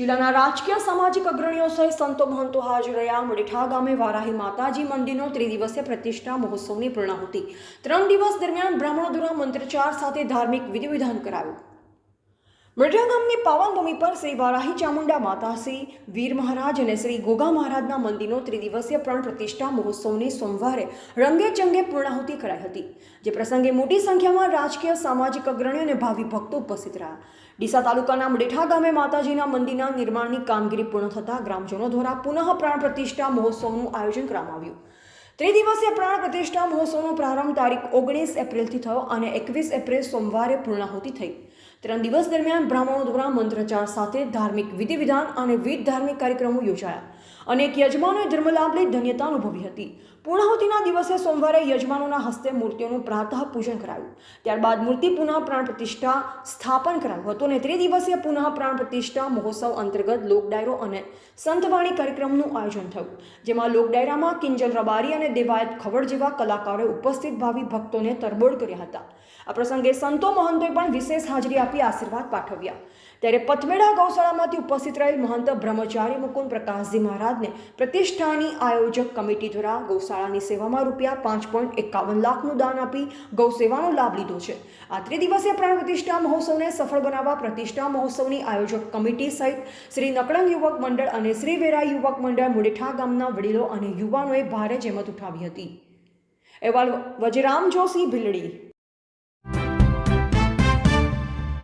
જિલ્લાના રાજકીય સામાજિક અગ્રણીઓ સહિત સંતો મહંતો હાજર રહ્યા. મુડીઠા ગામે વારાહી માતાજી મંદિરનો ત્રિદિવસીય પ્રતિષ્ઠા મહોત્સવની પૂર્ણાહુતિ. ત્રણ દિવસ દરમિયાન બ્રાહ્મણો દ્વારા મંત્રચાર સાથે ધાર્મિક વિધિવિધાન કરાયું. મઢિયા ગામની પાવન પર શ્રી વારાહી ચામુંડા માતા શ્રી વીર મહારાજ અને શ્રી ગોગા મહારાજના મંદિરનો ત્રિદિવસીય પ્રાણ પ્રતિષ્ઠા મહોત્સવની સોમવારે રંગે ચંગે પૂર્ણાહુતિ કરાઈ હતી, જે પ્રસંગે મોટી સંખ્યામાં રાજકીય, સામાજિક અગ્રણીઓ અને ભાવિ ભક્તો ઉપસ્થિત રહ્યા. ડીસા તાલુકાના મડેઠા ગામે માતાજીના મંદિરના નિર્માણની કામગીરી પૂર્ણ થતાં ગ્રામજનો દ્વારા પુનઃ પ્રાણ પ્રતિષ્ઠા મહોત્સવનું આયોજન કરવામાં આવ્યું. ત્રિદિવસીય પ્રાણ પ્રતિષ્ઠા મહોત્સવનો પ્રારંભ તારીખ ઓગણીસ એપ્રિલથી થયો અને એકવીસ એપ્રિલ સોમવારે પૂર્ણાહુતિ થઈ. ત્રણ દિવસ દરમિયાન બ્રાહ્મણો દ્વારા મંત્રચાર સાથે ધાર્મિક વિધિવિધાન અને વિવિધ ધાર્મિક કાર્યક્રમો યોજાયા. અનેક યજમાનોએ ધર્મલાભ લઈ ધન્યતા અનુભવી હતી. પૂર્ણાહુતિના દિવસે સોમવારે યજમાનોના હસ્તે મૂર્તિઓનું પ્રાતઃ પૂજન કરાયું. ત્યારબાદ મૂર્તિ પુનઃ પ્રાણ પ્રતિષ્ઠા સ્થાપન કરાયું હતું અને ત્રિદિવસીય પુનઃ પ્રાણ પ્રતિષ્ઠા મહોત્સવ અંતર્ગત લોકડાયરો અને સંતવાણી કાર્યક્રમનું આયોજન થયું, જેમાં લોકડાયરામાં કિંજલ રબારી અને દેવાયત ખવડ જેવા કલાકારોએ ઉપસ્થિત ભાવિ ભક્તોને તરબોળ કર્યા હતા. આ પ્રસંગે સંતો મહંતોએ પણ વિશેષ હાજરી આપી આશીર્વાદ પાઠવ્યા. ત્યારે પથમેડા ગૌશાળામાંથી ઉપસ્થિત રહેલ મહંત બ્રહ્મચારી મુકુંદ પ્રકાશજી મહારાજને પ્રતિષ્ઠાની આયોજક કમિટી દ્વારા ગૌશાળાની સેવામાં રૂપિયા પાંચ પોઈન્ટ એકાવન લાખનું દાન આપી ગૌસેવાનો લાભ લીધો છે. આ ત્રિદિવસીય પ્રાણ પ્રતિષ્ઠા મહોત્સવને સફળ બનાવવા પ્રતિષ્ઠા મહોત્સવની આયોજક કમિટી સહિત શ્રી નકળંગ યુવક મંડળ અને શ્રી વેરા યુવક મંડળ મુડેઠા ગામના વડીલો અને યુવાનોએ ભારે જહેમત ઉઠાવી હતી. અહેવાલ વજરામ જોશી ભીલડી.